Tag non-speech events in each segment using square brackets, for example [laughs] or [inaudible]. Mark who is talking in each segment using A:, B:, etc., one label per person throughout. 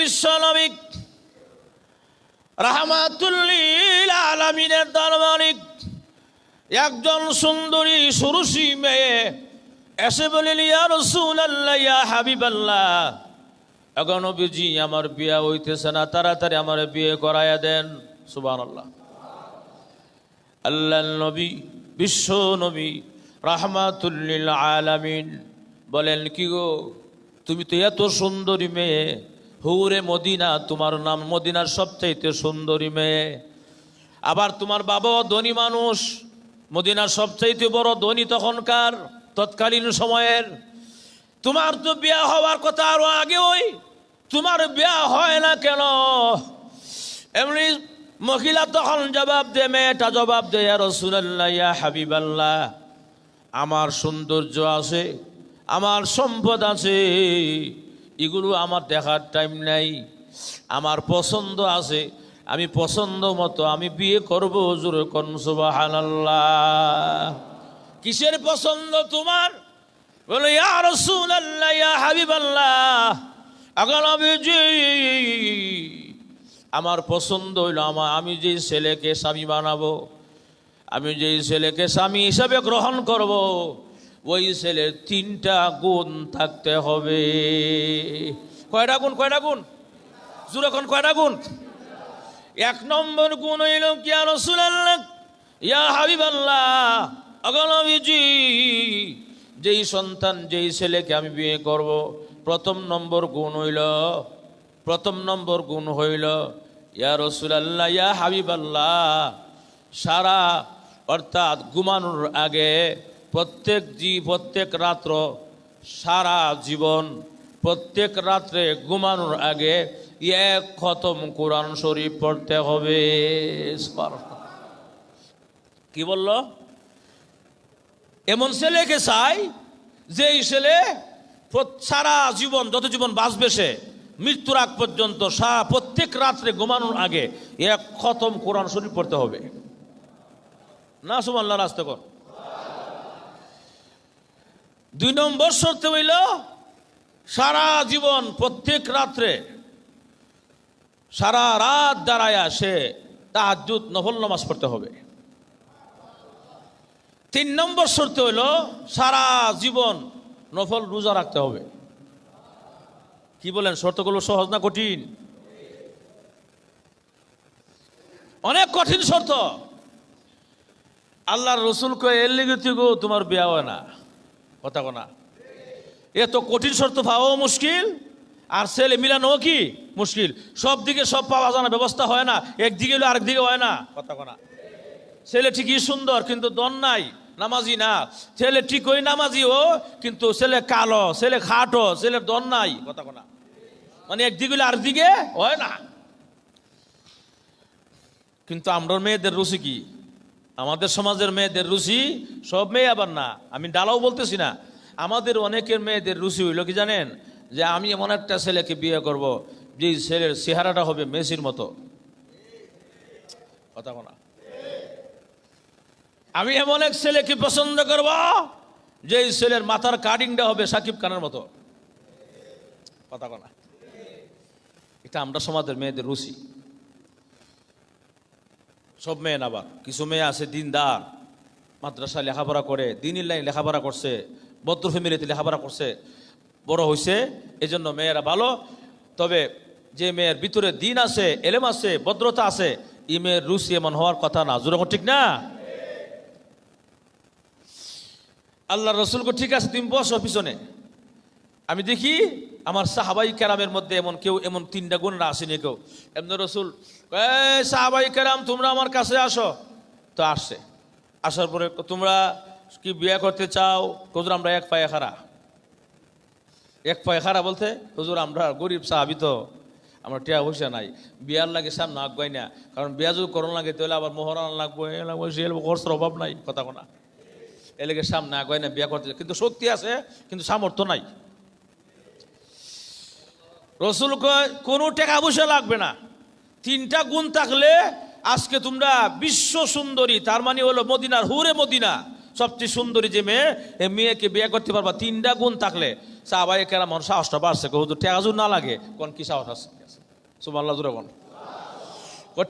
A: বিশ্বনবিক রাহমাতুল্লিল আলামিনের দলমালিক একজন সুন্দরী সুরুষি মেয়ে এসে বলিল, ইয়া এখন নবীজি, আমার বিয়ে হইতেছে না, তাড়াতাড়ি আমার বিয়ে করাইয়া দেন। সুবহানাল্লাহ। আল্লাহ নবী, বিশ্ব নবী রাহমাতুল্লিল আলামিন বলেন, কি গো, তুমি তো এত সুন্দরী মেয়ে হুরে মদিনা, তোমার নাম মদিনার সবচাইতে সুন্দরী মেয়ে। আবার তোমার বাবাও ধনী মানুষ, মদিনার সবচাইতে বড় ধনী তখনকার, তৎকালীন সময়ের। তোমার তো বিয়া হওয়ার কথা আরও আগে ওই তোমার বিয়া হয় না কেন? এমনি মহিলা তখন জবাব দে মেয়েটা জবাব দে ইয়া রাসূলুল্লাহ, ইয়া হাবিবাল্লাহ, আমার সৌন্দর্য আছে, আমার সম্পদ আছে এগুলো আমার দেখার টাইম নাই। আমার পছন্দ আছে। আমি পছন্দ মতো আমি বিয়ে করব জোরে কোন সুবহানাল্লাহ। কিসের পছন্দ তোমার? বলে, ইয়া ইয়া আমার পছন্দ হইল আমার, আমি যেই ছেলেকে স্বামী বানাবো, আমি যেই ছেলেকে স্বামী হিসাবে গ্রহণ করব ওই ছেলের তিনটা গুণ থাকতে হবে। কয়টা গুণ কয়টা গুণ? জুরখন কয়টা গুণ? এক নম্বর গুণ হইল কি আর রসুলাল্লাহ? ইয়া হাবিবাল্লাহ। অগলবিজি যেই সন্তান, যেই ছেলেকে আমি বিয়ে করব, প্রথম নম্বর গুণ হইল, প্রথম নম্বর গুণ হইল, ইয়া রসুলাল্লাহ, ইয়া হাবিবাল্লাহ। সারা, অর্থাৎ ঘুমানোর আগে প্রত্যেক জি, প্রত্যেক রাত্র সারা জীবন, প্রত্যেক রাত্রে ঘুমানোর আগে এক খতম কোরআন শরীফ পড়তে হবে। কি বলল? এমন ছেলেকে চাই যে ছেলে সারা জীবন, যত জীবন বাঁচবে সে, মৃত্যুর আগ পর্যন্ত সারা প্রত্যেক রাত্রে ঘুমানোর আগে এক খতম কোরআন শরীফ পড়তে হবে। না সুমাল্লাহ রাস্তে কর। দুই নম্বর শর্ত হইল, সারা জীবন প্রত্যেক রাত্রে সারা রাত দাঁড়ায়া সে তাহাজুদ নফল নামাজ পড়তে হবে। তিন নম্বর শর্ত হইল, সারা জীবন নফল রোজা রাখতে হবে। কি বলেন, শর্তগুলো সহজ না কঠিন? অনেক কঠিন শর্ত। আল্লাহর রসুল কয়ে এর লেগে তুই গো তোমার বিয়া হয় না। কথা কোনা। এ তো কঠিন শর্ত পাওয়াও মুশকিল। আর ছেলে মিলানো কি মুশকিল? সব দিকে সব পাওয়া যায় না, ব্যবস্থা হয় না। একদিকে হলে আরেক দিকে হয় না। কথা কোনা। ছেলে ঠিকই সুন্দর, কিন্তু দন নাই, নামাজি না। ছেলে ঠিকই নামাজি ও, কিন্তু ছেলে কালো, ছেলে খাটো, ছেলে দন নাই। কথা কোনা। মানে একদিকে হলে আরেক দিকে হয় না। কিন্তু আমরা মেয়েদের রুচি কি? আমাদের সমাজের মেয়েদের রুচি, সব মেয়ে আবার না। আমি ডালাও বলতেছি না। আমাদের অনেকের মেয়েদের রুচি হইল কি জানেন? যে আমি এমন একটা ছেলেকে বিয়ে করব যে ছেলের চেহারাটা হবে মেসির মতো। কথা কোনা আমি এমন এক ছেলেকে পছন্দ করব যে ছেলের মাথার কাটিংটা হবে সাকিব খানের মতো। কথা কোনা এটা আমরা সমাজের মেয়েদের রুচি। সব মেয়ে না আবার কিছু মেয়ে আছে দিনদার, মাদ্রাসায় লেখাপড়া করে, দিনের লাইন লেখাপড়া করছে, বদ্র ফ্যামিলিতে লেখাপড়া করছে। বড় হয়েছে এই জন্য মেয়েরা ভালো। তবে যে মেয়ের ভিতরে দিন আছে, এলেম আছে, ভদ্রতা আছে ই মেয়ের রুচি এমন হওয়ার কথা না। যেরকম ঠিক না? আল্লাহ রসুলকে ঠিক আছে, তুমি বসো পিছনে। আমি দেখি আমার সাহাবাই কেরামের মধ্যে এমন কেউ, এমন তিনটা গুণ না আসেনি কেউ। এমন রসুল সাহাবাই কেরাম, তোমরা আমার কাছে আসো। তো আসছে। আসার পরে তোমরা কি বিয়ে করতে চাও? হুজুর, আমরা এক পায়ে খারা এক পায়ে খারা বলতে, হুজুর, আমরা গরিব সাহাবি তো, আমরা টিয়া পয়সা নাই, বিয়ার লাগে সামনে আগাই না। কারণ বিয়া যদি করণ লাগে, তাহলে আবার মোহরান লাগবো, এ খরচের অভাব নাই, কথা কোনা এলাকে সামনে আগাই না, বিয়া করতে কিন্তু শক্তি আছে, কিন্তু সামর্থ্য নাই। রসুল কয়, কোনো টাকা পয়সা লাগবে না। তিনটা গুণ থাকলে আজকে তোমরা বিশ্ব সুন্দরী, তার মানে হলো মদিনার হুরে মদিনা, সবচেয়ে সুন্দরী যে মেয়ে এই মেয়েকে বিয়ে করতে পারবা। তিনটা গুণ থাকলে সাহাবাই কেরাম সাহসটা বাড়ছে হুজুর, টাকা যদি না লাগে, কোন কি সাহস আছে? সুবহানাল্লাহ জুড়ে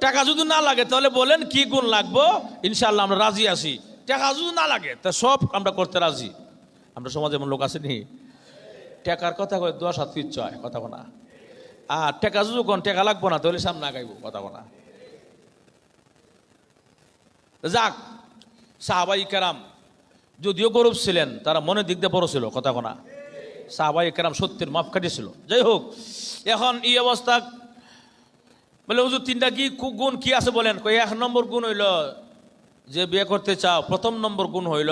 A: টাকা যদি না লাগে, তাহলে বলেন কি গুণ লাগবো? ইনশাল্লাহ আমরা রাজি আছি। টাকা যদি না লাগে, তা সব আমরা করতে রাজি। আমরা সমাজে এমন লোক আসেনি টাকার কথা কয় দশ হাত পিচ্ছ হয় কথা কোনা আর টাকা যদি কোন, টাকা লাগবো না, তাহলে সামনে আগাইবো, কথা কোনা যাক, সাহাবাই কেরাম যদিও গরব ছিলেন, তারা মনে দিক দিয়ে বড় ছিল, কথা কোনা সাহাবাই কেরাম সত্যের মাপ কাটিয়েছিল যাই হোক, এখন এই অবস্থা, বলে হুজুর, তিনটা কু- গুণ কি আছে বলেন? কই এক নম্বর গুণ হইল যে বিয়ে করতে চাও, প্রথম নম্বর গুণ হইল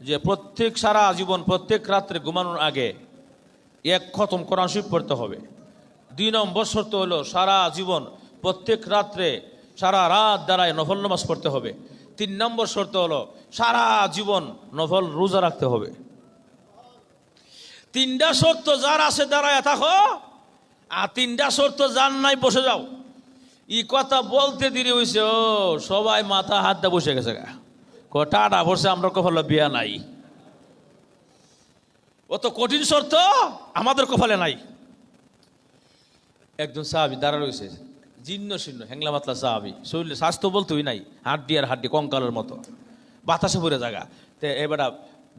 A: যে প্রত্যেক সারা জীবন, প্রত্যেক রাত্রে ঘুমানোর আগে এক খতম কোরআন শরীফ পড়তে হবে। দুই নম্বর শর্ত হলো সারা জীবন প্রত্যেক রাত্রে সারা রাত দ্বারায় নফল নামাজ পড়তে হবে। তিন নম্বর শর্ত হলো সারা জীবন নফল রোজা রাখতে হবে। তিনটা শর্ত যার আছে দাঁড়ায় থাকো, আর তিনটা শর্ত যার নাই বসে যাও। ই কথা বলতে দেরি হয়েছে ও সবাই মাথা হাত দিয়ে বসে গেছে গা। কটাটা বসে আমরা কপালে বিয়া নাই। ও তো কঠিন শর্ত আমাদের কপালে নাই। একজন সাহাবি দাঁড়া রয়েছে, জীর্ণ শীর্ণ হ্যাংলা মাতলা সাহাবি। শরীরে স্বাস্থ্য বলতেই নাই, হাড্ডি আর হাড্ডি, কঙ্কালের মতো। বাতাসে পড়ে জায়গা তে এবার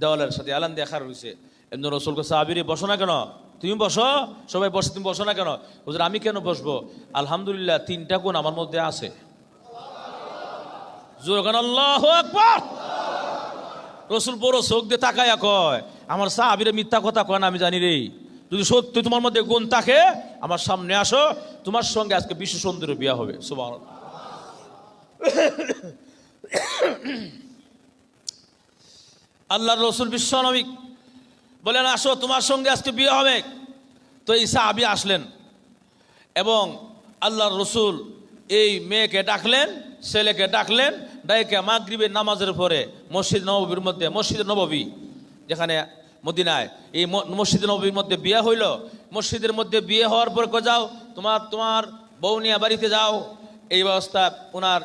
A: দেওয়ালের সাথে আলান দেখা রয়েছে। এমন রসুলকে সাহাবিরে, বসো না কেন? তুমি বসো, সবাই বসে, তুমি বসো না কেন? হুজুর, আমি কেন বসবো? আলহামদুলিল্লাহ, তিনটা গুণ আমার মধ্যে আছে। জোরগান আল্লাহ আকবার! রসুল বড় চোখ দিয়ে তাকায়া কয় আমার সাহাবিরে মিথ্যা কথা কয় না, আমি জানি রে। যদি সত্যি তোমার মধ্যে গুণ থাকে, আমার সামনে আসো, তোমার সঙ্গে আজকে বিশ্ব সুন্দর বিয়া হবে। সুবাহ আল্লাহ রসুল বিশ্বনবী বলেন, আসো, তোমার সঙ্গে আজকে বিয়ে হবে। তো এই সাহাবি আসলেন এবং আল্লাহর রসুল এই মেয়েকে ডাকলেন, ছেলেকে ডাকলেন, ডাইকে মাগরিবের নামাজের পরে মসজিদ নববীর মধ্যে, মসজিদ নববী, যেখানে মদিনায়। এই মসজিদ নবীর মধ্যে বিয়ে হইল। মসজিদের মধ্যে বিয়ে হওয়ার পর যাও, তোমার তোমার বউ নিয়ে বাড়িতে যাও। এই ব্যবস্থা ওনার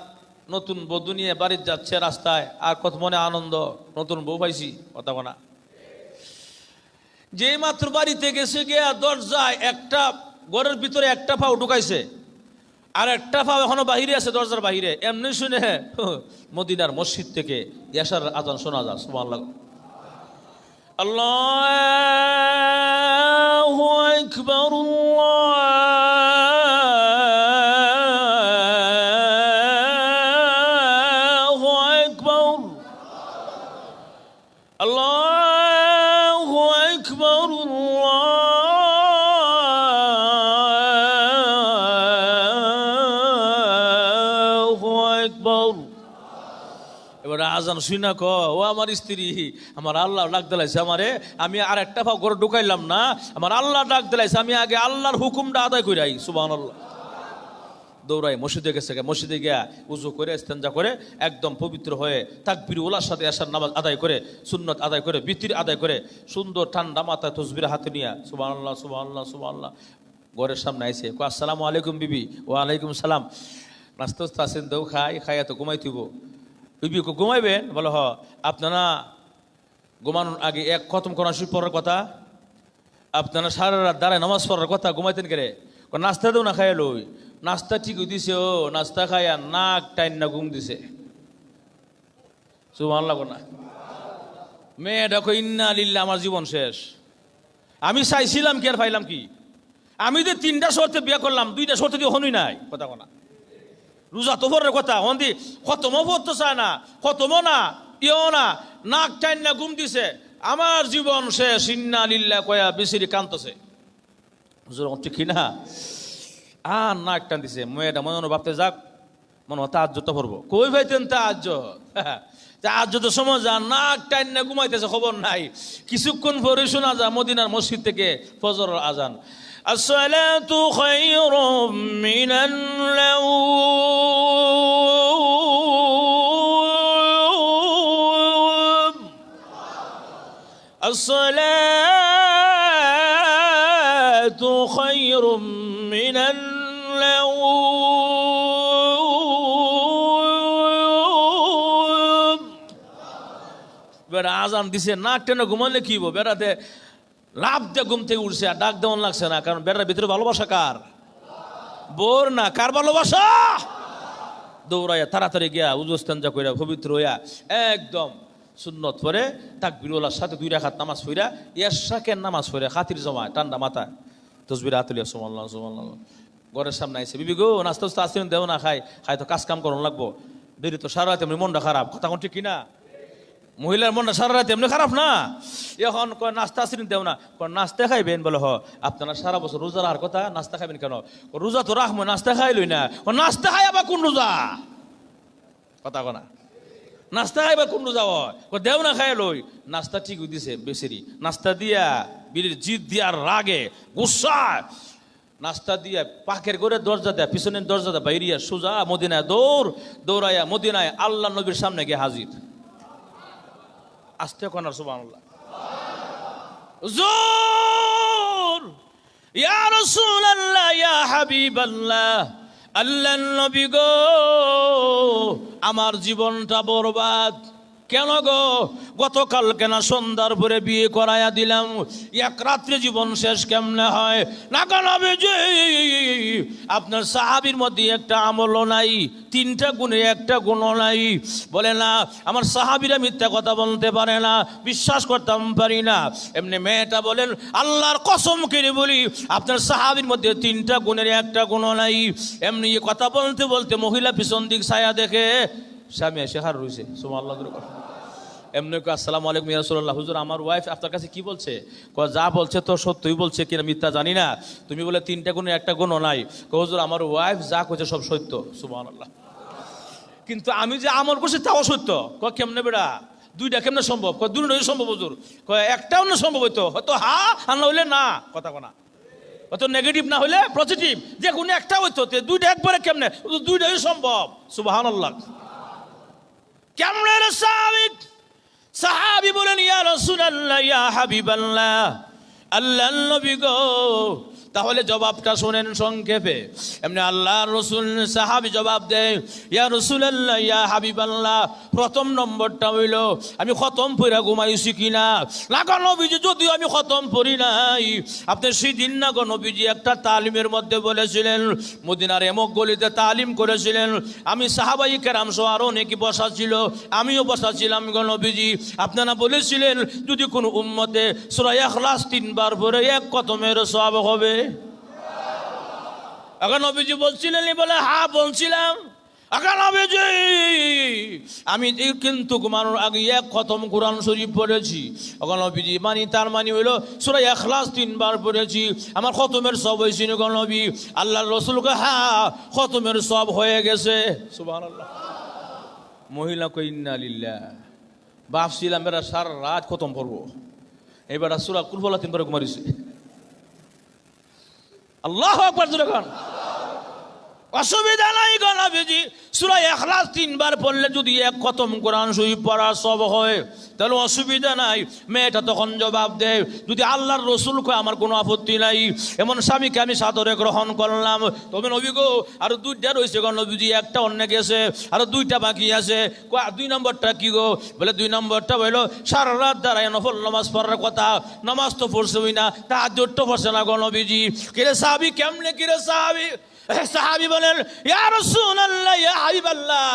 A: নতুন বধূ নিয়ে বাড়িতে যাচ্ছে রাস্তায়। আর কত মনে আনন্দ, নতুন বউ পাইছি, কথা বনা যে মাত্র বাড়িতে গেছে গিয়া দরজায় একটা, ঘরের ভিতরে একটা পাও ঢুকাইছে। আর একটা পাও এখনও বাহিরে আছে, দরজার বাহিরে। এমনি শুনে মদিনার মসজিদ থেকে ইয়াসার আজান শোনা যায়, সুবহানাল্লাহ। আল্লাহু আকবার আল্লাহু এবার আজান শুই না ক, ও আমার স্ত্রী, আমার আল্লাহ ডাক দিলাইছে আমারে, আমি আর একটা ভাগ করে ঢুকাইলাম না, আমার আল্লাহ ডাক দিলাইছে, আমি আগে আল্লাহর হুকুমটা আদায় করে সুবাহ আল্লাহ দৌড়াই, মসজিদে গেছে মসজিদে গিয়া উজু করে, ইস্তেঞ্জা করে, একদম পবিত্র হয়ে তাকবির ওলার সাথে আসার নামাজ আদায় করে, সুন্নত আদায় করে, বিতির আদায় করে, সুন্দর ঠান্ডা মাথায় তসবির হাতে নিয়ে সুবাহ আল্লাহ সুবাহ আল্লাহ সুবাহ আল্লাহ ঘরের সামনে আইসে আসসালামু আলাইকুম বিবি ওয়ালাইকুম সালাম। টাস্তা আসেন দেও খাই, খাইয়া তো ঘুমাই থিব বিবি ঘুমাইবেন? বলো, হ। আপনারা ঘুমানোর আগে এক খতম করার শুরু পড়ার কথা, আপনারা সারা রাত দাঁড়ায় নামাজ পড়ার কথা, ঘুমাইতেন কেরে? নাস্তা দেও না, খাইয়া লই। নাস্তা ঠিক দিছে ও, নাস্তা খাইয়া নাক টাইন না ঘুম দিছে। সুমান লাগো না। মেয়ে দেখো ইন্না লিল্লা আমার জীবন শেষ। আমি চাইছিলাম কি আর পাইলাম কি? আমি যে তিনটা শর্তে বিয়ে করলাম, দুইটা শর্তে দিয়ে হনুই নাই। কথা কোনা রোজা তো ভরের কথা হন্দি খতমও পড়তে চায় না খতমও না ইও না, নাক টাইন না ঘুম দিছে। আমার জীবন সে ইন্না লিল্লা কয়া বেশিরি কান্তছে। হুজুর ঠিক কি না? আর নাক টান দিছে। মেয়েটা মনে মনে ভাবতে যাক, মনে হয় তাহাজ তো পড়ব কই ভাইতেন তাহাজ [laughs] তাহাজ তো সময় যা নাক টাইন না ঘুমাইতেছে, খবর নাই। কিছুক্ষণ পরে শোনা যা মদিনার মসজিদ থেকে ফজর আজান الصلاة خير من النوم الصلاة خير من النوم বেড়া আজান দিছে নাক টেনে ঘুমালে কি হবো বেড়াতে লাভ দিয়ে ঘুম থেকে উঠছে আর ডাক দেওয়ান লাগছে না, কারণ বেড়ার ভিতরে ভালোবাসা কার? বোর না, কার ভালোবাসা? দৌড়াইয়া তাড়াতাড়ি গিয়া উজস্তাঞ্জা কইরা পবিত্র হইয়া একদম সুন্নত পরে তাকবিরুল্লাহর সাথে দুই রাখাত নামাজ পড়া ইয়াশাকের নামাজ পড়ে খাতির জমায় ঠান্ডা মাথা তসবির আতুলিয়া সুমাল্লাহ সুমাল্লাহ ঘরের সামনে আইসে বিবি গো নাস্তা আসতে দেও না, খাই। খাই তো কাজ কাম করুন লাগবো। দেরি তো সারা রাত মনটা খারাপ। কথা কোন ঠিক কিনা? মহিলার মনটা সারা রাত এমনি খারাপ না? এখন কয় নাস্তা আসেন দেও না কয় নাস্তা খাইবেন? বলে হ। আপনারা সারা বছর রোজা রাখার কথা নাস্তা খাইবেন কেন? রোজা তো রাখব নাস্তা খাইলই না। কয়, নাস্তা খাই আবার কোন রোজা? কথা কনা নাস্তা খাইবা কোন রোজা হয় দেও না খাই লই। নাস্তা ঠিক দিছে বেশিরি নাস্তা দিয়া বিড়ির জিদ দিয়ার রাগে গুসা। নাস্তা দিয়া পাখের করে দরজা দেয়া পিছনের দরজা দেয়া বাইরিয়া সোজা মদিনায় দৌড় দৌড়াইয়া মদিনায় আল্লাহ নবীর সামনে গিয়ে হাজির। আস্তে কনার সুবাহ জোর ইয়া আল্লাহ ইয়া হাবিবাল্লাহ আল্লাহ নবী গো আমার জীবনটা বরবাদ। কেন গো? গতকাল কেন সন্ধ্যার পরে বিয়ে করাইয়া দিলাম। এক রাত্রে জীবন শেষ কেমনে হয়? না কেন আপনার সাহাবির মধ্যে একটা আমলও নাই, তিনটা গুণে একটা গুণও নাই। বলে না, আমার সাহাবিরা মিথ্যা কথা বলতে পারে না, বিশ্বাস করতাম পারি না। এমনি মেয়েটা বলেন, আল্লাহর কসম করে বলি, আপনার সাহাবির মধ্যে তিনটা গুণের একটা গুণ নাই। এমনি কথা বলতে বলতে মহিলা পিছন দিক ছায়া দেখে স্বামী এসে হার রয়েছে সুমা আল্লাহ এমনি আসসালামু আলাইকুম ইয়ারসোল্লাহ হুজুর, আমার ওয়াইফ আপনার কাছে কি বলছে? কয়, যা বলছে তো সত্যই বলছে কিনা মিথ্যা জানি না। তুমি বলে তিনটা গুণের একটা গুণও নাই। হুজুর, আমার ওয়াইফ যা করছে সব সত্য। সুমান আল্লাহ কিন্তু আমি যে আমল করছি তাও সত্য। ক কেমনে বেড়া? দুইটা কেমনে সম্ভব? কয় দুটোই সম্ভব, হুজুর। কয়, একটাও না সম্ভব হইতো। হয়তো হা, আর না হইলে না। কথা কোনা হয়তো নেগেটিভ না হইলে পজিটিভ যে কোনো একটা হইতো। দুইটা একবারে কেমনে? দুইটাই সম্ভব। সুবাহান আল্লাহ কেমনে সাহাবিক সাহাবি বলেন ইয়া রাসূলুল্লাহ ইয়া হাবিবাল্লাহ আল্লাহ নবী গো তাহলে জবাবটা শোনেন সংক্ষেপে। এমনি আল্লাহ রসুল, সাহাবি জবাব দেয়, ইয়া রসুলাল্লাহ, ইয়া হাবিব আল্লাহ প্রথম নম্বরটা হইল, আমি খতম পড়া ঘুমাইছি কিনা? না গো নবীজি, যদিও আমি খতম পড়ি নাই। আপনি সেদিন না গো নবীজি, একটা তালিমের মধ্যে বলেছিলেন, মদিনার এমক গলিতে তালিম করেছিলেন। আমি সাহাবাই কেরাম সহ আরও অনেকে বসা ছিল, আমিও বসা ছিলাম গো নবীজি। আপনারা বলেছিলেন, যদি কোনো উম্মতে সুরাই এখলাস তিনবার পরে এক কতমের সব হবে। এখন নবীজি বলছিলেন বলে, হা, বলছিলাম। এখন নবীজি, আমি কিন্তু ঘুমানোর আগে এক খতম কোরআন শরীফ পড়েছি। এখন নবীজি, মানি তার মানে হইল সুরাই এখলাস তিনবার পড়েছি। আমার খতমের সব হয়েছে নি গো নবী? আল্লাহ রসুলকে হ্যাঁ খতমের সব হয়ে গেছে। মহিলা কইন্না লিল্লাহ। ভাবছিলাম এরা সারা রাত খতম করব। এবার সুরা কুলফলা তিনবার ঘুমারিছে আল্লাহ আকবার জোরে খান অসুবিধা নাই গণবিজি সুরা এখলাস তিনবার পড়লে যদি এক খতম কোরআন শরীফ পড়া সব হয়, তাহলে অসুবিধা নাই। মেয়েটা তখন জবাব দেয়, যদি আল্লাহর রসুল কয় আমার কোনো আপত্তি নাই, এমন স্বামীকে আমি সাদরে গ্রহণ করলাম। তবে নবীগ আর দুইটা রয়েছে গো নবীজি, একটা অন্য গেছে, আর দুইটা বাকি আছে। দুই নম্বরটা কি গো? বলে, দুই নম্বরটা হইল, সারা রাত দাঁড়ায় নফল নামাজ পড়ার কথা। নামাজ তো পড়ছে না তা জোট্ট পড়ছে না গো নবীজি। কিরে সাহাবি, কেমনে কিরে সাহাবি? সাহাবি বলেন, ইয়া রাসূলুল্লাহ, ইয়া হাবিবাল্লাহ।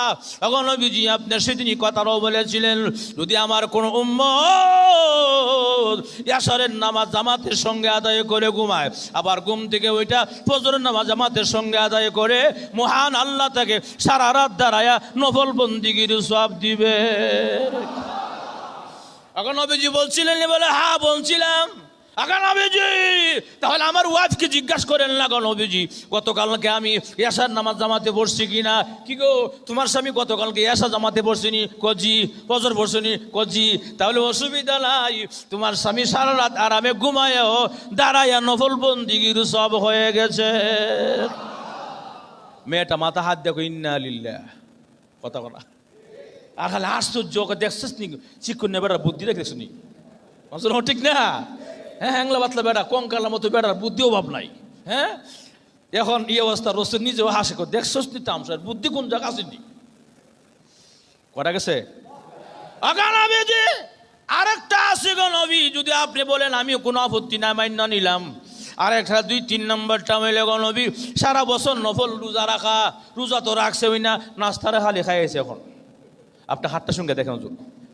A: এখন নবীজি আপনি সেদিনই কথাটাও বলেছিলেন, যদি আমার কোন উম্মত ইয়াসারের নামাজ জামাতের সঙ্গে আদায় করে ঘুমায়, আবার ঘুম থেকে ওইটা ফজরের নামাজ জামাতের সঙ্গে আদায় করে, মহান আল্লাহ তাকে সারা রাত দাঁড়ায়া নফল বন্দিগির সব দিবে। এখন নবীজি বলছিলেন, বলে হ্যাঁ বলছিলাম। আগে নবীজি, তাহলে আমার ওয়াইফকে জিজ্ঞাসা করেন না গো নবীজি, গতকালকে আমি ইয়াসার নামাজ জামাতে পড়ছি কিনা? কি গো, তোমার স্বামী গতকালকে এসা জামাতে পড়ছিনি কজি, ফজর পড়ছিনি কজি, তাহলে অসুবিধা নাই। তোমার স্বামী সারা রাত আরামে ঘুমায়ও দাঁড়াইয়া নফল বন্দিগির সব হয়ে গেছে। মেয়েটা মাথা হাত দেখো, ইন্না লিল্লাহ। কথা কথা আর খালি আশ্চর্য দেখছিস নি? চিকুন নেবার বুদ্ধি দেখছিস নি? ঠিক না? হ্যাঁ হ্যাংলা বাতলা বেড়া কঙ্কালার মতো বেড়ার বুদ্ধি অভাব নাই। হ্যাঁ? এখন এই অবস্থা রসুল নিজেও হাসে কর, দেখছিস নি তামসার বুদ্ধি কোন জায়গা আসেনি কটা গেছে? আগানা বেজে, আরেকটা আছে গো নবী, যদি আপনি বলেন আমি কোনো আপত্তি না মান্য নিলাম। আর একটা দুই, তিন নম্বরটা মেলে গো নবী, সারা বছর নফল রোজা রাখা, রোজা তো রাখছে ওই না নাস্তারে খালি খাইয়েছে এখন। আপনি হাতটা সঙ্গে দেখেন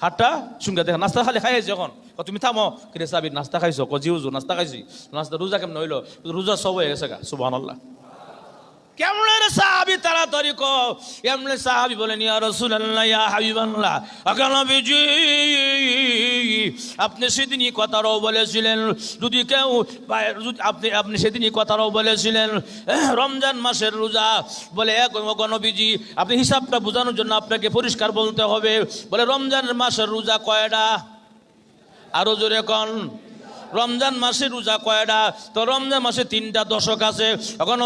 A: হাতটা সঙ্গে দেখা, নাস্তা খালি খাই খাইয়েছে এখন। তুমি থামো, কিরে চাবি, নাস্তা খাইছো? কজি হুজুর নাস্তা খাইছি। নাস্তা রোজা কেমন হইল? রোজা সব হয়ে গেছে গা সুবাহ আল্লাহ কেমনের সাহাবি তাড়াতাড়ি কো এমনি সাহাবি বলেন, ইয়া রাসূলুল্লাহ, ইয়া হাবিবাল্লাহ আকা নবীজি, আপনি সেদিনই কথাটাও বলেছিলেন। যদি কেউ আপনি আপনি সেদিনই কথাটাও বলেছিলেন রমজান মাসের রোজা বলে নবীজি, আপনি হিসাবটা বোঝানোর জন্য আপনাকে পরিষ্কার বলতে হবে। বলে, রমজান মাসের রোজা কয়টা? আরও জোরে কন। রমজান মাসে রোজা কয়টা? তো রমজান মাসে তিনটা দশক আছে। এখন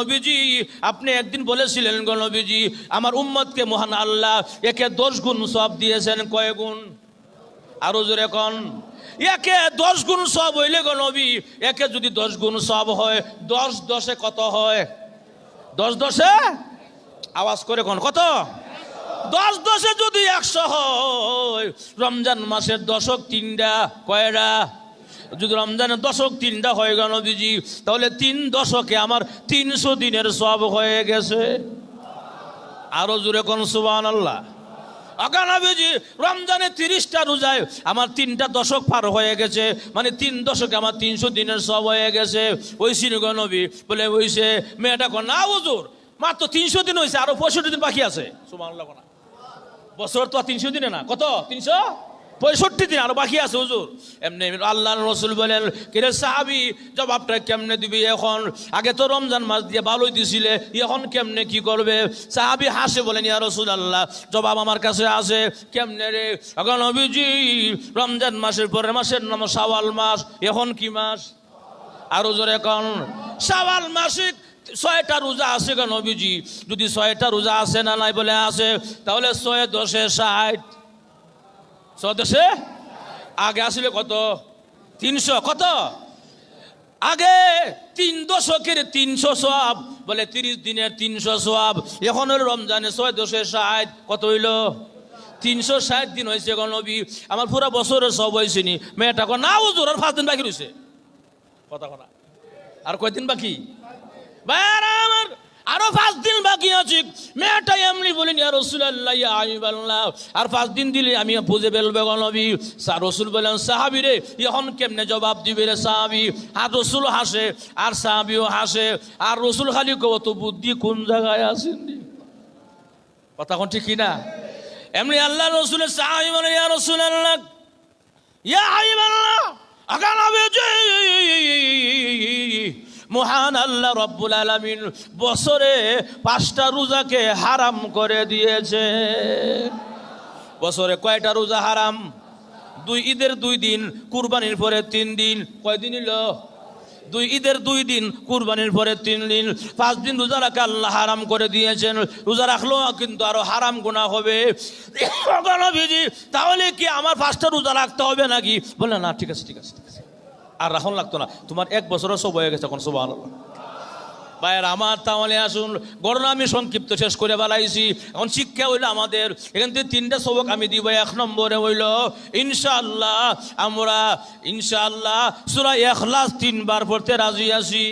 A: আপনি একদিন বলেছিলেন গো নবীজি, আমার উম্মতকে মহান আল্লাহ একে দশ গুণ সব দিয়েছেন। কয় গুণ? আরও জোরে কন। একে দশ গুণ সব হইলে গো নবী, একে যদি দশ গুণ সব হয়, দশ দশে কত হয়? দশ দশে? আওয়াজ করে কোন। কত? দশ দশে যদি একশো হয়, রমজান মাসের দশক তিনটা, কয়টা? যদি রমজানের দশক তিনটা হয়ে গেল নবীজি তাহলে তিন দশকে আমার তিনশো দিনের সব হয়ে গেছে। আরও জুড়ে কোন সুবান আল্লাহ আগানবীজি রমজানে তিরিশটা রোজায় আমার তিনটা দশক পার হয়ে গেছে মানে তিন দশকে আমার তিনশো দিনের সব হয়ে গেছে। ওই নবী বলে, ওইসে মেয়েটা না হুজুর, মাত্র তিনশো দিন হয়েছে আরও পঁয়ষট্টি দিন বাকি আছে। সুবান আল্লাহ বছর তো আর তিনশো দিনে না, কত? তিনশো? পঁয়ষট্টি দিন আরও বাকি আছে, হুজুর। এমনি আল্লাহ রসুল বলেন কিরে সাহাবি, জবাবটা কেমনে দিবি এখন? আগে তো রমজান মাস দিয়ে ভালোই দিছিলে, এখন কেমনে কি করবে? সাহাবি হাসে বলেন, ইয়া রসুল আল্লাহ জবাব আমার কাছে আছে, কেমনে রে? এখন নবীজি, রমজান মাসের পরের মাসের নাম সাওয়াল মাস, এখন কি মাস? আরও জোরে এখন সাওয়াল মাসে ছয়টা রোজা আছে কেন নবীজি। যদি ছয়টা রোজা আছে না নাই বলে আছে, তাহলে ছয়, দশে ষাট। দশে আগে আসলে কত? তিনশো, কত? আগে তিন দশকের তিনশো সব বলে তিরিশ দিনের তিনশো সব এখন রমজানে ছয় দশে ষাট, কত হইল? তিনশো ষাট দিন হয়েছে এখন নবী, আমার পুরো বছরের সব হয়েছে নি মেয়েটা কো না ওজোর আর পাঁচ দিন বাকি রয়েছে কথা কথা আর কয়দিন বাকি? বাইরে আমার আরও পাঁচ দিন বাকি আছে। মেয়েটা এমনি বলেন ইয়া রসুল্লাহ ইয়া হাবিবাল্লাহ। আর পাঁচ দিন দিলে আমি বুঝে ফেলবে নবী। সা রসুল বলেন সাহাবি রে, এখন কেমনে জবাব দিবে রে সাহাবি? আর রসুল হাসে, আর সাহাবিও হাসে, আর রসুল খালি কত বুদ্ধি কোন জায়গায় আসেন কথা কোন ঠিক কিনা? এমনি আল্লাহ রসুলের সাহাবি বলে, ইয়া রসুল আল্লাহ ইয়া হাবিবাল্লাহ, আগান হবে মহান আল্লাহ রব্বুল আলমিন বছরে পাঁচটা রোজাকে হারাম করে দিয়েছে। বছরে কয়টা রোজা হারাম? দুই ঈদের দুই দিন, কুরবানির পরে তিন দিন। কয়দিন এলো? দুই ঈদের দুই দিন, কুরবানির পরে তিন দিন। পাঁচ দিন রোজা রাখা আল্লাহ হারাম করে দিয়েছেন। রোজা রাখলেও কিন্তু আরও হারাম গুণা হবে। [coughs] তাহলে কি আমার পাঁচটা রোজা রাখতে হবে নাকি? বলে না ঠিক আছে ঠিক আছে। আর রাখন লাগতো না। তোমার এক বছরও সব হয়ে গেছে এখন সব ভাইয়ের, আমার তাহলে আসুন গণনা আমি সংক্ষিপ্ত শেষ করে বেলাইছি এখন শিক্ষা হইল আমাদের। এখান থেকে তিনটা সবক আমি দিব, এক নম্বরে হইল, ইনশাআল্লাহ, আমরা ইনশাআল্লাহ, সুরা এখলাস তিনবার পড়তে রাজি আছি।